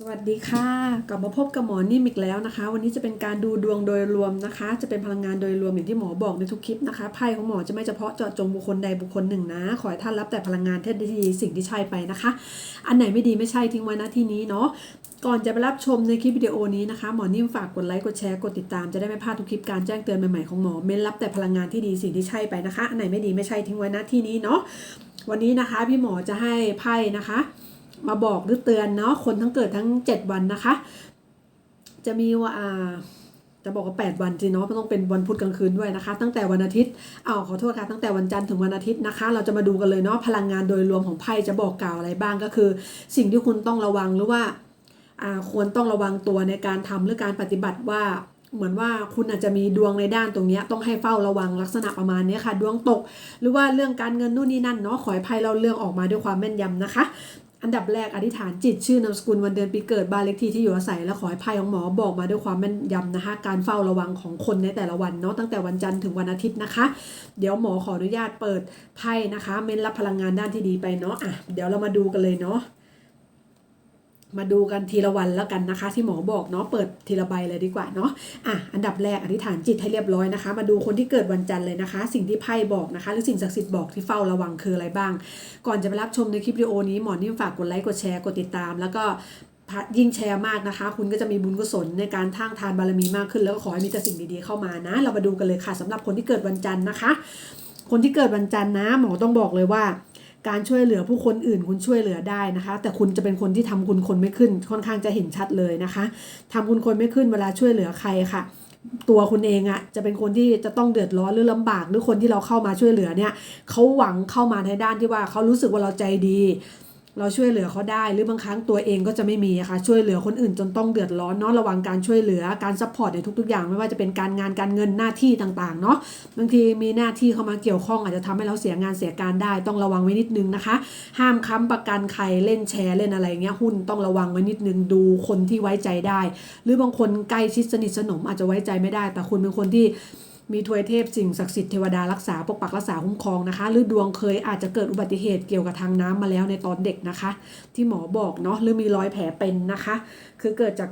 สวัสดีค่ะ กลับมาพบกับหมอนิ่มอีกแล้วนะคะ วันนี้จะเป็นการดูดวงโดยรวมนะคะ จะเป็นพลังงานโดยรวมอย่างที่หมอบอกในทุกคลิปนะคะไพ่ของหมอจะไม่เฉพาะเจาะจงบุคคลใดบุคคลหนึ่งนะ ขอให้ท่านรับแต่พลังงานที่ดีสิ่งที่ใช่ไปนะคะ อันไหนไม่ดีไม่ใช่ทิ้งไว้นะที่นี้เนาะก่อนจะไปรับชมในคลิปวิดีโอนี้นะคะ หมอนิ่มฝากกดไลค์กดแชร์กดติดตามจะได้ไม่พลาดทุกคลิปการแจ้งเตือนใหม่ๆของหมอเม้นรับแต่พลังงานที่ดีสิ่งที่ใช่ไปนะคะอันไหนไม่ดีไม่ใช่ทิ้งไว้นะที่นี้เนาะวันนี้นะคะพี่หมอจะให้ไพ่นะคะ มาบอกหรือเตือนเนาะคนทั้งเกิดทั้ง 7 วันนะคะ จะมีว่าจะบอกว่า8วันจริงเนาะมันต้องเป็นวันพุธกลางคืนด้วยนะคะ ตั้งแต่วันอาทิตย์อ้าขอโทษค่ะตั้งแต่วันจันทร์ถึงวันอาทิตย์นะคะ เราจะมาดูกันเลยเนาะพลังงานโดยรวมของไพ่จะบอกกล่าวอะไรบ้างก็คือ สิ่งที่คุณต้องระวังหรือว่าาควรต้องระวังตัวในการทำหรือการปฏิบัติว่าเหมือนว่าคุณอาจจะมีดวงในด้านตรงนี้ต้องให้เฝ้าระวังลักษณะประมาณนี้ค่ะ ดวงตก หรือว่าเรื่องการเงินนู่นนี่นั่นเนาะขอให้ไพ่เราเรื่องออกมาด้วยความแม่นยำนะคะ อันดับแรกอธิษฐานจิตชื่อนามสกุลวันเดือนปีเกิดบ้านเลขที่ที่อยู่อาศัยและขอให้ไพ่ของหมอบอกมาด้วยความแม่นยำนะคะ การเฝ้าระวังของคนในแต่ละวันเนาะตั้งแต่วันจันทร์ถึงวันอาทิตย์นะคะ เดี๋ยวหมอขออนุญาตเปิดไพ่นะคะ เม้นรับพลังงานด้านที่ดีไปเนาะอะเดี๋ยวเรามาดูกันเลยเนาะ มาดูกันทีละวันแล้วกันนะคะ ที่หมอบอกเนาะเปิดทีละใบเลยดีกว่าเนาะอะอันดับแรกอธิษฐานจิตให้เรียบร้อยนะคะ มาดูคนที่เกิดวันจันทร์เลยนะคะ สิ่งที่ไพ่บอกนะคะ หรือสิ่งศักดิ์สิทธิ์บอกที่เฝ้าระวังคืออะไรบ้าง ก่อนจะไปรับชมในคลิปวิดีโอนี้หมอนิ่มฝากกดไลค์กดแชร์กดติดตาม แล้วก็ยิ่งแชร์มากนะคะ คุณก็จะมีบุญกุศลในการท่างทานบารมีมากขึ้น แล้วก็ขอให้มีแต่สิ่งดีๆเข้ามานะ เรามาดูกันเลยค่ะสำหรับคนที่เกิดวันจันทร์นะคะ คนที่เกิดวันจันทร์นะ หมอต้องบอกเลยว่า การช่วยเหลือผู้คนอื่นคุณช่วยเหลือได้นะคะ แต่คุณจะเป็นคนที่ทำคุณคนไม่ขึ้น ค่อนข้างจะเห็นชัดเลยนะคะทำคุณคนไม่ขึ้นเวลาช่วยเหลือใครค่ะ ตัวคุณเองอะจะเป็นคนที่จะต้องเดือดร้อนหรือลำบากหรือคนที่เราเข้ามาช่วยเหลือเนี่ยเขาหวังเข้ามาในด้านที่ว่าเขารู้สึกว่าเราใจดี เราช่วยเหลือเขาได้ หรือบางครั้งตัวเองก็จะไม่มีค่ะช่วยเหลือคนอื่นจนต้องเดือดร้อนเนาะระวังการช่วยเหลือการซัพพอร์ตในทุก ๆ อย่าง ไม่ว่าจะเป็นการงานการเงินหน้าที่ต่างๆเนาะบางทีมีหน้าที่เข้ามาเกี่ยวข้องอาจจะทำให้เราเสียงานเสียการได้ ต้องระวังไว้นิดนึงนะคะ ห้ามค้ำประกันใครเล่นแชร์เล่นอะไรเงี้ยหุ้นต้องระวังไว้นิดนึงดูคนที่ไว้ใจได้ หรือบางคนใกล้ชิดสนิทสนมอาจจะไว้ใจไม่ได้ แต่คุณเป็นคนที่ มีทวยเทพสิ่งศักดิ์สิทธิ์เทวดารักษาปกปักรักษาคุ้มครองนะคะ หรือดวงเคยอาจจะเกิดอุบัติเหตุเกี่ยวกับทางน้ำมาแล้วในตอนเด็กนะคะ ที่หมอบอกเนาะหรือมีรอยแผลเป็นนะคะ คือเกิดจาก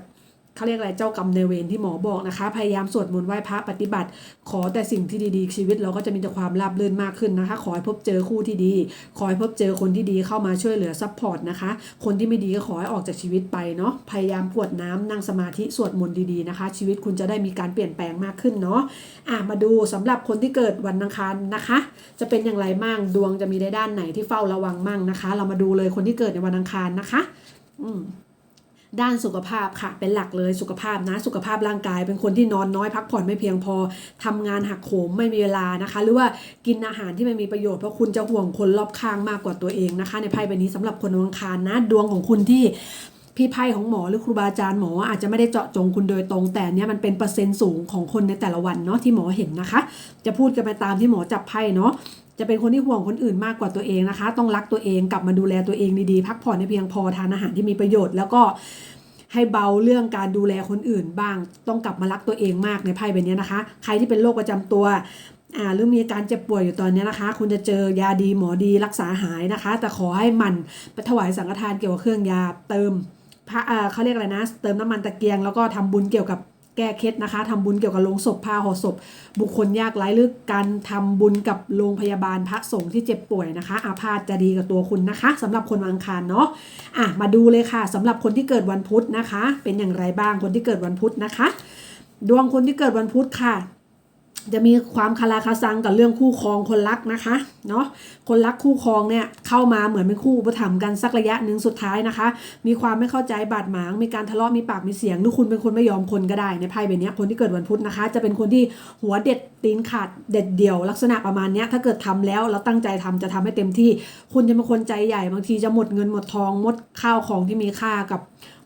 เขาเรียกอะไรเจ้ากรรมในเวรที่หมอบอกนะคะ พยายามสวดมนต์ไหว้พระปฏิบัติ ขอแต่สิ่งที่ดีๆ ชีวิตเราก็จะมีแต่ความราบรื่นมากขึ้นนะคะ ขอให้พบเจอคู่ที่ดี ขอให้พบเจอคนที่ดีเข้ามาช่วยเหลือซัพพอร์ตนะคะ คนที่ไม่ดีก็ขอให้ออกจากชีวิตไปเนาะพยายามกวดน้ำนั่งสมาธิสวดมนต์ดีๆนะคะ ชีวิตคุณจะได้มีการเปลี่ยนแปลงมากขึ้นเนาะอะมาดูสำหรับคนที่เกิดวันอังคารนะคะ จะเป็นอย่างไรมั่งดวงจะมีในด้านไหนที่เฝ้าระวังมั่งนะคะ เรามาดูเลยคนที่เกิดในวันอังคารนะคะ อืม ด้านสุขภาพค่ะเป็นหลักเลยสุขภาพนะสุขภาพร่างกาย เป็นคนที่นอนน้อยพักผ่อนไม่เพียงพอทำงานหักโหมไม่มีเวลานะคะ หรือว่ากินอาหารที่ไม่มีประโยชน์เพราะคุณจะห่วงคนรอบข้างมากกว่าตัวเองนะคะ ในไพ่ใบนี้สำหรับคนวันอังคารนะดวงของคุณที่พี่ไพ่ของหมอหรือครูบาอาจารย์หมออาจจะไม่ได้เจาะจงคุณโดยตรง แต่เนี้ยมันเป็นเปอร์เซ็นต์สูงของคนในแต่ละวันเนาะที่หมอเห็นนะคะ จะพูดกันไปตามที่หมอจับไพ่เนาะ จะเป็นคนที่ห่วงคนอื่นมากกว่าตัวเองนะคะ ต้องรักตัวเองกลับมาดูแลตัวเองดีๆ พักผ่อนให้เพียงพอทานอาหารที่มีประโยชน์ แล้วก็ให้เบาเรื่องการดูแลคนอื่นบ้าง ต้องกลับมารักตัวเองมากในไพ่ใบนี้นะคะ ใครที่เป็นโรคประจำตัวอ่าหรือมีอาการเจ็บป่วยอยู่ตอนนี้นะคะ คุณจะเจอยาดีหมอดีรักษาหายนะคะ แต่ขอให้มันไปถวายสังฆทานเกี่ยวกับเครื่องยาเติมพระเขาเรียกอะไรนะ เติมน้ำมันตะเกียงแล้วก็ทำบุญเกี่ยวกับ แก้เคล็ดนะคะทำบุญเกี่ยวกับโรงศพพาห่อศพ บุคคลยากไร้หรือการทำบุญกับโรงพยาบาลพระสงฆ์ที่เจ็บป่วยนะคะ อาพาธจะดีกับตัวคุณนะคะสำหรับคนวันอังคารเนาะอะมาดูเลยค่ะสำหรับคนที่เกิดวันพุธนะคะ เป็นอย่างไรบ้างคนที่เกิดวันพุธนะคะ ดวงคนที่เกิดวันพุธค่ะ จะมีความคาราคาซังกับเรื่องคู่ครองคนรักนะคะเนาะคนรักคู่ครองเนี่ยเข้ามาเหมือนเป็นคู่อุปถัมภ์กันสักระยะหนึ่งสุดท้ายนะคะ มีความไม่เข้าใจบาดหมาง มีการทะเลาะมีปากมีเสียงหรือคุณเป็นคนไม่ยอมคนก็ได้ในไพ่ใบนี้คนที่เกิดวันพุธนะคะ จะเป็นคนที่หัวเด็ดตีนขาดเด็ดเดี่ยว ลักษณะประมาณนี้ถ้าเกิดทำแล้วแล้วตั้งใจทำจะทำให้เต็มที่ คุณจะเป็นคนใจใหญ่บางทีจะหมดเงินหมดทองหมดข้าวของที่มีค่ากับ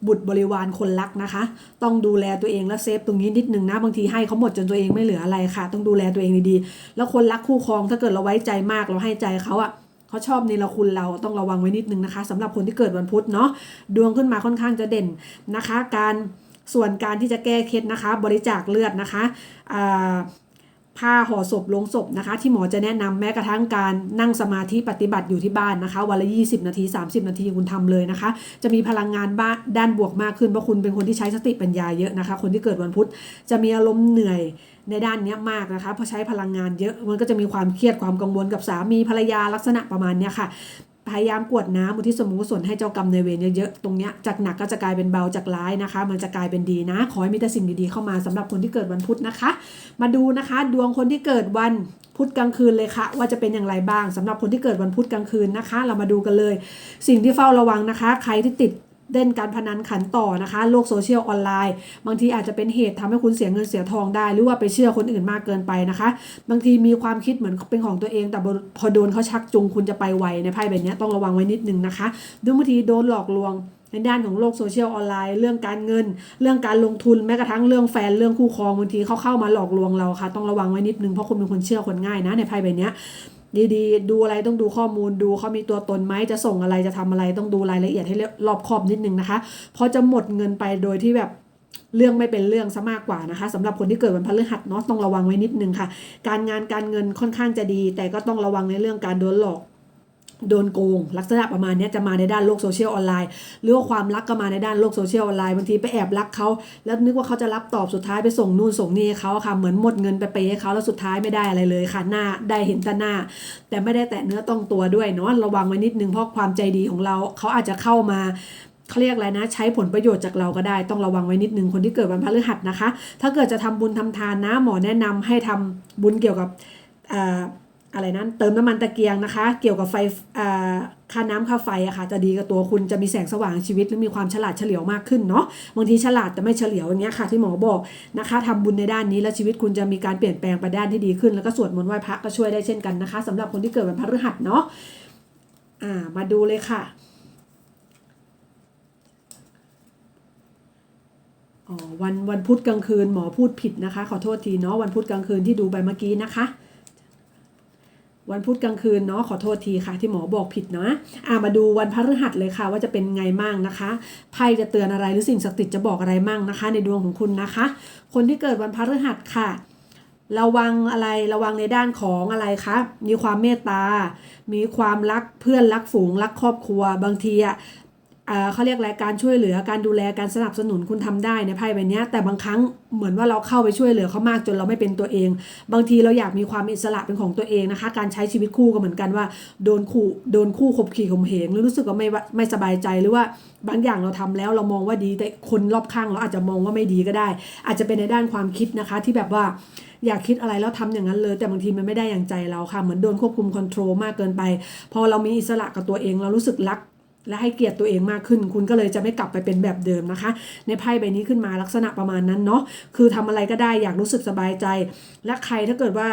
บุตรบริวารคนรักนะคะ ต้องดูแลตัวเองและเซฟตรงนี้นิดนึงนะบางทีให้เขาหมดจนตัวเองไม่เหลืออะไรค่ะ ต้องดูแลตัวเองดีๆแล้วคนรักคู่ครองถ้าเกิดเราไว้ใจมากเราให้ใจเขาอะเขาชอบในละคุณเราต้องระวังไว้นิดนึงนะคะสำหรับคนที่เกิดวันพุธเนาะดวงขึ้นมาค่อนข้างจะเด่นนะคะ การส่วนการที่จะแก้เคล็ดนะคะ บริจาคเลือดนะคะอ่า ผ้าห่อศพลงศพนะคะ ที่หมอจะแนะนำแม้กระทั่งการนั่งสมาธิปฏิบัติอยู่ที่บ้านนะคะ วันละ 20 นาที 30 นาทีคุณทำเลยนะคะ จะมีพลังงานบ้านด้านบวกมากขึ้นเพราะคุณเป็นคนที่ใช้สติปัญญาเยอะนะคะ คนที่เกิดวันพุธจะมีอารมณ์เหนื่อยในด้านนี้มากนะคะเพราะใช้พลังงานเยอะมันก็จะมีความเครียดความกังวลกับสามีภรรยาลักษณะประมาณนี้ค่ะ พยายามกวดน้ำอุทิศส่วนบุญกุศลให้เจ้ากรรมในเวรเยอะๆ ตรงเนี้ยจากหนักก็จะกลายเป็นเบาจากร้ายนะคะ มันจะกลายเป็นดีนะ ขอให้มีแต่สิ่งดีๆเข้ามาสำหรับคนที่เกิดวันพุธนะคะ มาดูนะคะ ดวงคนที่เกิดวันพุธกลางคืนเลยค่ะ ว่าจะเป็นอย่างไรบ้างสำหรับคนที่เกิดวันพุธกลางคืนนะคะ เรามาดูกันเลย สิ่งที่เฝ้าระวังนะคะ ใครที่ติด เล่นการพนันขันต่อนะคะโลกโซเชียลออนไลน์ บางทีอาจจะเป็นเหตุทำให้คุณเสียเงินเสียทองได้ หรือว่าไปเชื่อคนอื่นมากเกินไปนะคะ บางทีมีความคิดเหมือนเป็นของตัวเอง แต่พอโดนเขาชักจูงคุณจะไปไวในไพ่แบบนี้ต้องระวังไว้นิดนึงนะคะดูบางทีโดนหลอกลวงในด้านของโลกโซเชียลออนไลน์เรื่องการเงิน เรื่องการลงทุนแม้กระทั่งเรื่องแฟนเรื่องคู่ครองบางทีเขาเข้ามาหลอกลวงเราค่ะ ต้องระวังไว้นิดนึงเพราะคุณเป็นคนเชื่อคนง่ายนะในไพ่ใบนี้ ดีๆ ดูอะไรต้องดูข้อมูลดูเขามีตัวตนไหมจะส่งอะไรจะทำอะไรต้องดูรายละเอียดให้รอบคอบนิดนึงนะคะเพราะจะหมดเงินไปโดยที่แบบเรื่องไม่เป็นเรื่องซะมากกว่านะคะสำหรับคนที่เกิดวันพฤหัสเนาะต้องระวังไว้นิดนึงค่ะ การงานการเงินค่อนข้างจะดี แต่ก็ต้องระวังในเรื่องการโดนหลอก โดนโกงลักษณะประมาณนี้จะมาในด้านโลกโซเชียลออนไลน์หรือว่าความรักก็มาในด้านโลกโซเชียลออนไลน์บางทีไปแอบรักเขาแล้วนึกว่าเขาจะรับตอบสุดท้ายไปส่งนู่นส่งนี่เขาค่ะเหมือนหมดเงินไปเปย์ให้เขาแล้วสุดท้ายไม่ได้อะไรเลยค่ะหน้าได้เห็นแต่หน้า แต่ไม่ได้แตะเนื้อต้องตัวด้วยเนาะระวังไว้นิดนึงเพราะความใจดีของเราเขาอาจจะเข้ามาเขาเรียกอะไรนะ ใช้ผลประโยชน์จากเราก็ได้ ต้องระวังไว้นิดนึงคนที่เกิดวันพฤหัสนะคะ ถ้าเกิดจะทำบุญทำทานนะ หมอแนะนำให้ทำบุญเกี่ยวกับอ่า อะไรนั้นเติมน้ำมันตะเกียงนะคะ เกี่ยวกับไฟค่าน้ำค่าไฟอะค่ะจะดีกับตัวคุณจะมีแสงสว่างชีวิตหรือมีความฉลาดเฉลียวมากขึ้นเนาะบางทีฉลาดแต่ไม่เฉลียวอย่างเงี้ยค่ะ ที่หมอบอกนะคะทำบุญในด้านนี้แล้วชีวิตคุณจะมีการเปลี่ยนแปลงไปด้านที่ดีขึ้น แล้วก็สวดมนต์ไหว้พระก็ช่วยได้เช่นกันนะคะสำหรับคนที่เกิดวันพฤหัสเนาะอ่ามาดูเลยค่ะวันวันพุธกลางคืนหมอพูดผิดนะคะ ขอโทษทีเนาะวันพุธกลางคืนที่ดูไปเมื่อกี้นะคะ วันพุธกลางคืนเนาะขอโทษทีค่ะ ที่หมอบอกผิดนะอ่ามาดูวันพฤหัสเลยค่ะ ว่าจะเป็นไงมั่งนะคะไพ่จะเตือนอะไรหรือสิ่งศักดิ์สิทธิ์จะบอกอะไรมั่งนะคะ ในดวงของคุณนะคะ คนที่เกิดวันพฤหัสค่ะระวังอะไรระวังในด้านของอะไรคะมีความเมตตา มีความรักเพื่อนรักฝูงรักครอบครัว บางทีอะ เขาเรียกอะไรการช่วยเหลือการดูแลการสนับสนุนคุณทำได้ในไพ่ใบนี้แต่บางครั้งเหมือนว่าเราเข้าไปช่วยเหลือเขามากจนเราไม่เป็นตัวเอง บางทีเราอยากมีความอิสระเป็นของตัวเองนะคะ การใช้ชีวิตคู่ก็เหมือนกันว่าโดนคู่โดนคู่ขบขี่ข่มเหงหรือรู้สึกว่าไม่ไม่สบายใจหรือว่าบางอย่างเราทำแล้วเรามองว่าดีแต่คนรอบข้างเราอาจจะมองว่าไม่ดีก็ได้ อาจจะเป็นในด้านความคิดนะคะที่แบบว่าอยากคิดอะไรแล้วทำอย่างนั้นเลย แต่บางทีมันไม่ได้อย่างใจเราค่ะเหมือนโดนควบคุมคอนโทรลมากเกินไป พอเรามีอิสระกับตัวเองเรารู้สึกรัก และให้เกียรติตัวเองมากขึ้น คุณก็เลยจะไม่กลับไปเป็นแบบเดิมนะคะ ในไพ่ใบนี้ขึ้นมาลักษณะประมาณนั้นเนาะคือทำอะไรก็ได้อยากรู้สึกสบายใจ และใครถ้าเกิดว่า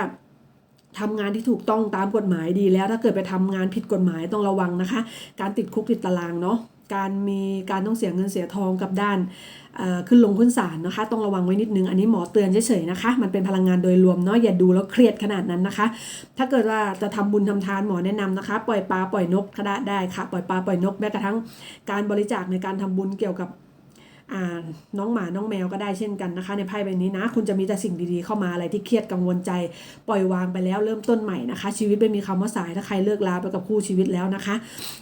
ทำงานที่ถูกต้องตามกฎหมายดีแล้ว ถ้าเกิดไปทำงานผิดกฎหมายต้องระวังนะคะ การติดคุกติดตารางเนาะ การมีการต้องเสียเงินเสียทองกับด้านขึ้นลงขึ้นศาลนะคะ ต้องระวังไว้นิดนึง อันนี้หมอเตือนเฉยๆนะคะ มันเป็นพลังงานโดยรวมเนาะอย่าดูแล้วเครียดขนาดนั้นนะคะ ถ้าเกิดว่าจะทำบุญทำทานหมอแนะนำนะคะ ปล่อยปลาปล่อยนกก็ได้ค่ะ ปล่อยปลาปล่อยนกแม้กระทั่งการบริจาคในการทำบุญเกี่ยวกับ น้องหมาน้องแมวก็ได้เช่นกันนะคะ ในไพ่ใบนี้นะ คุณจะมีแต่สิ่งดีๆเข้ามาอะไรที่เครียดกังวลใจ ปล่อยวางไปแล้วเริ่มต้นใหม่นะคะ ชีวิตไม่มีคำว่าสายถ้าใครเลิกลาไปกับคู่ชีวิตแล้วนะคะ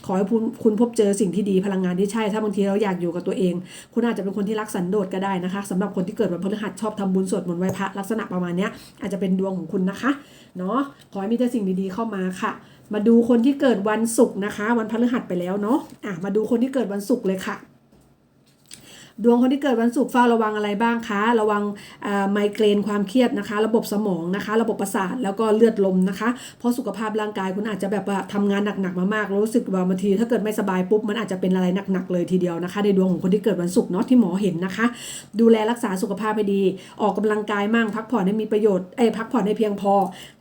ขอให้คุณพบเจอสิ่งที่ดีพลังงานที่ใช่ ถ้าบางทีเราอยากอยู่กับตัวเอง คุณอาจจะเป็นคนที่รักสันโดษก็ได้นะคะสำหรับคนที่เกิดวันพฤหัสชอบทำบุญสวดมนต์ไหว้พระลักษณะประมาณนี้อาจจะเป็นดวงของคุณนะคะเนาะขอให้มีแต่สิ่งดีๆเข้ามาค่ะ มาดูคนที่เกิดวันศุกร์นะคะ วันพฤหัสไปแล้วเนาะอะมาดูคนที่เกิดวันศุกร์เลยค่ะ ดวงคนที่เกิดวันศุกร์เฝ้าระวังอะไรบ้างคะ ระวังไมเกรนความเครียดนะคะ ระบบสมองนะคะ ระบบประสาทแล้วก็เลือดลมนะคะ เพราะสุขภาพร่างกายคุณอาจจะแบบว่าทำงานหนักๆมามากรู้สึกว่าบางทีถ้าเกิดไม่สบายปุ๊บมันอาจจะเป็นอะไรหนักๆเลยทีเดียวนะคะ ในดวงของคนที่เกิดวันศุกร์เนาะที่หมอเห็นนะคะ ดูแลรักษาสุขภาพให้ดี ออกกำลังกายมั่งพักผ่อนให้มีประโยชน์เอ้พักผ่อนให้เพียงพอ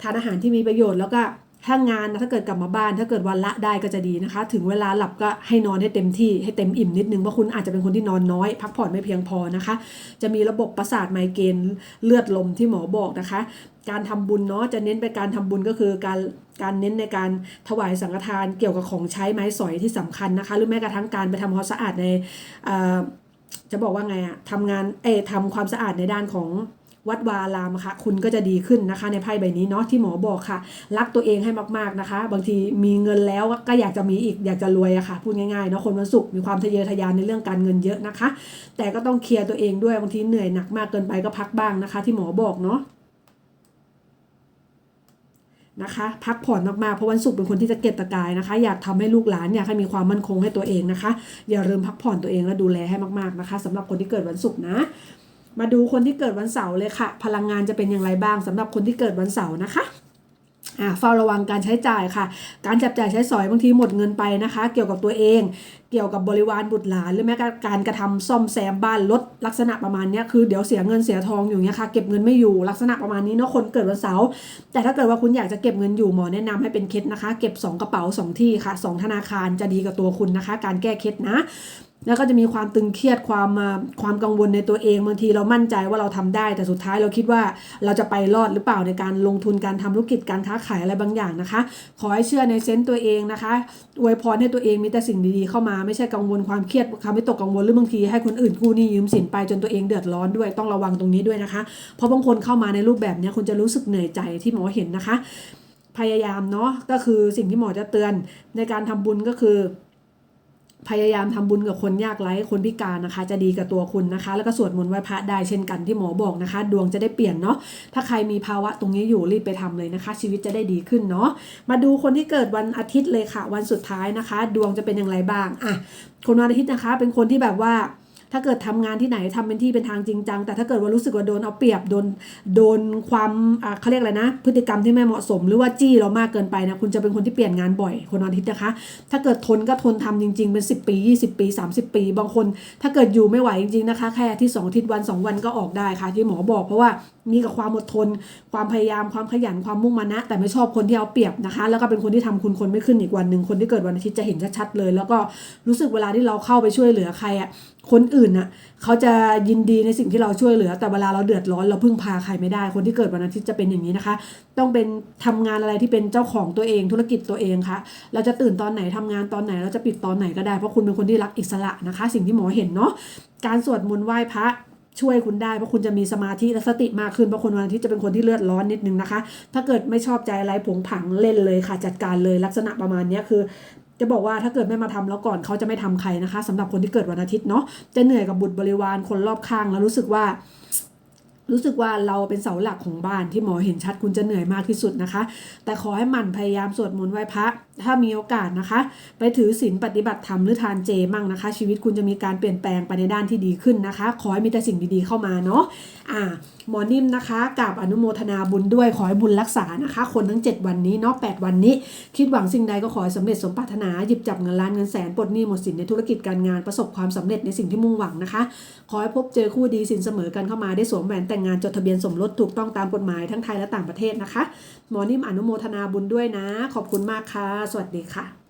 ทานอาหารที่มีประโยชน์แล้วก็ ถ้างานนะถ้าเกิดกลับมาบ้าน ถ้าเกิดวันละได้ก็จะดีนะคะ ถึงเวลาหลับก็ให้นอนให้เต็มที่ให้เต็มอิ่มนิดนึงเพราะคุณอาจจะเป็นคนที่นอนน้อย พักผ่อนไม่เพียงพอนะคะ จะมีระบบประสาทไมเกรนเลือดลมที่หมอบอกนะคะ การทำบุญเนาะจะเน้นไปการทำบุญก็คือการการเน้นในการถวายสังฆทานเกี่ยวกับของใช้ไม้สอยที่สำคัญนะคะ หรือแม้กระทั่งการไปทำความสะอาดในจะบอกว่าไงอะทำงานเอทำความสะอาดในด้านของ วัดวาอารามะค่ะ คุณก็จะดีขึ้นนะคะ ในไพ่ใบนี้เนาะที่หมอบอกค่ะ รักตัวเองให้มากๆนะคะ บางทีมีเงินแล้วก็อยากจะมีอีกอยากจะรวยอะค่ะ พูดง่ายๆเนาะคนวันศุกร์มีความทะเยอทะยานในเรื่องการเงินเยอะนะคะ แต่ก็ต้องเคลียร์ตัวเองด้วยบางทีเหนื่อยหนักมากเกินไปก็พักบ้างนะคะ ที่หมอบอกเนาะนะคะพักผ่อนมากๆเพราะวันศุกร์เป็นคนที่จะเก็บตะกายนะคะ อยากทำให้ลูกหลานอยากให้มีความมั่นคงให้ตัวเองนะคะ อย่าลืมพักผ่อนตัวเองและดูแลให้มากๆนะคะสำหรับคนที่เกิดวันศุกร์นะ มาดูคนที่เกิดวันเสาร์เลยค่ะ พลังงานจะเป็นอย่างไรบ้างสำหรับคนที่เกิดวันเสาร์นะคะอ่าเฝ้าระวังการใช้จ่ายค่ะ การจับจ่ายใช้สอยบางทีหมดเงินไปนะคะ เกี่ยวกับตัวเอง เกี่ยวกับบริวารบุตรหลานหรือแม้กระทั่งการกระทำซ่อมแซมบ้านรถลักษณะประมาณนี้คือเดี๋ยวเสียเงินเสียทองอยู่เนี้ยค่ะเก็บเงินไม่อยู่ลักษณะประมาณนี้เนาะคนเกิดวันเสาร์แต่ถ้าเกิดว่าคุณอยากจะเก็บเงินอยู่หมอแนะนำให้เป็นเคล็ดนะคะ เก็บ 2 กระเป๋า 2 ที่ค่ะ 2 ธนาคารจะดีกับตัวคุณนะคะ การแก้เคล็ดนะ แล้วก็จะมีความตึงเครียดความมาความกังวลในตัวเองบางทีเรามั่นใจว่าเราทำได้ แต่สุดท้ายเราคิดว่าเราจะไปรอดหรือเปล่าในการลงทุนการทำธุรกิจการค้าขายอะไรบางอย่างนะคะ ขอให้เชื่อในเซนต์ตัวเองนะคะอวยพรให้ตัวเองมีแต่สิ่งดีๆเข้ามาไม่ใช่กังวลความเครียดความไม่ตกกังวลหรือบางทีให้คนอื่นกู้หนี้ยืมสินไปจนตัวเองเดือดร้อนด้วยต้องระวังตรงนี้ด้วยนะคะ เพราะบางคนเข้ามาในรูปแบบเนี้ยคุณจะรู้สึกเหนื่อยใจที่หมอเห็นนะคะ พยายามเนาะก็คือสิ่งที่หมอจะเตือนในการทำบุญก็คือ พยายามทำบุญกับคนยากไร้คนพิการนะคะ จะดีกับตัวคุณนะคะ แล้วก็สวดมนต์ไหว้พระได้เช่นกันที่หมอบอกนะคะ ดวงจะได้เปลี่ยนเนาะถ้าใครมีภาวะตรงนี้อยู่รีบไปทำเลยนะคะ ชีวิตจะได้ดีขึ้นเนาะมาดูคนที่เกิดวันอาทิตย์เลยค่ะ วันสุดท้ายนะคะ ดวงจะเป็นอย่างไรบ้างอะคนวันอาทิตย์นะคะ เป็นคนที่แบบว่า ถ้าเกิดทำงานที่ไหนทำเป็นที่เป็นทางจริงจัง แต่ถ้าเกิดว่ารู้สึกว่าโดนเอาเปรียบโดนโดนความอ่าเขาเรียกอะไรนะ พฤติกรรมที่ไม่เหมาะสม หรือว่าจี้เรามากเกินไปนะคุณจะเป็นคนที่เปลี่ยนงานบ่อยคนนอาทิตย์นะคะ ถ้าเกิดทนก็ทนทำจริง ๆ เป็น 10 ปี 20 ปี 30 ปี บางคน ถ้าเกิดอยู่ไม่ไหวจริงๆนะคะ แค่อาที่สองอาทิตย์วัน 2 วันก็ออกได้ค่ะ ที่หมอบอกเพราะว่ามีกับความอดทน ความพยายามความขยันความมุ่งมั่นนะ แต่ไม่ชอบคนที่เอาเปรียบนะคะ แล้วก็เป็นคนที่ทำคุณคนไม่ขึ้นอีกวันหนึ่งคนที่เกิดวันอาทิตย์จะเห็นชัดๆเลย แล้วก็รู้สึกเวลาที่เราเข้าไปช่วยเหลือใครอะคนอื่นน่ะเขาจะยินดีในสิ่งที่เราช่วยเหลือ แต่เวลาเราเดือดร้อนเราพึ่งพาใครไม่ได้ คนที่เกิดวันอาทิตย์จะเป็นอย่างนี้นะคะ ต้องเป็นทำงานอะไรที่เป็นเจ้าของตัวเองธุรกิจตัวเองค่ะ เราจะตื่นตอนไหนทำงานตอนไหน เราจะปิดตอนไหนก็ได้เพราะคุณเป็นคนที่รักอิสระนะคะ สิ่งที่หมอเห็นเนาะการสวดมนต์ไหว้พระช่วยคุณได้เพราะคุณจะมีสมาธิและสติมากขึ้นเพราะคนวันอาทิตย์จะเป็นคนที่เลือดร้อนนิดนึงนะคะ ถ้าเกิดไม่ชอบใจอะไรผงผังเล่นเลยค่ะจัดการเลยลักษณะประมาณนี้คือ จะบอกว่าถ้าเกิดไม่มาทำแล้วก่อนเขาจะไม่ทำใครนะคะสำหรับคนที่เกิดวันอาทิตย์เนาะจะเหนื่อยกับบุตรบริวารคนรอบข้างแล้วรู้สึกว่ารู้สึกว่าเราเป็นเสาหลักของบ้านที่หมอเห็นชัดคุณจะเหนื่อยมากที่สุดนะคะ แต่ขอให้หมั่นพยายามสวดมนต์ไหว้พระถ้ามีโอกาสนะคะ ไปถือศีลปฏิบัติธรรมหรือทานเจมั่งนะคะ ชีวิตคุณจะมีการเปลี่ยนแปลงไปในด้านที่ดีขึ้นนะคะ ขอให้มีแต่สิ่งดีๆเข้ามาเนาะอ่าหมอนิ่มนะคะกับอนุโมทนาบุญด้วยขอให้บุญรักษานะคะ คนทั้ง 7 วันนี้เนาะ8วันนี้ คิดหวังสิ่งใดก็ขอให้สำเร็จสมปรารถนาหยิบจับเงินล้านเงินแสนปลดหนี้หมดสินในธุรกิจการงานประสบความสำเร็จในสิ่งที่มุ่งหวังนะคะ ขอให้พบเจอคู่ดีสินเสมอกันเข้ามาได้สวมแหวนแต่งงานจดทะเบียนสมรสถูกต้องตามกฎหมายทั้งไทยและต่างประเทศนะคะ หมอนิ่มอนุโมทนาบุญด้วยนะ ขอบคุณมากค่ะสวัสดีค่ะ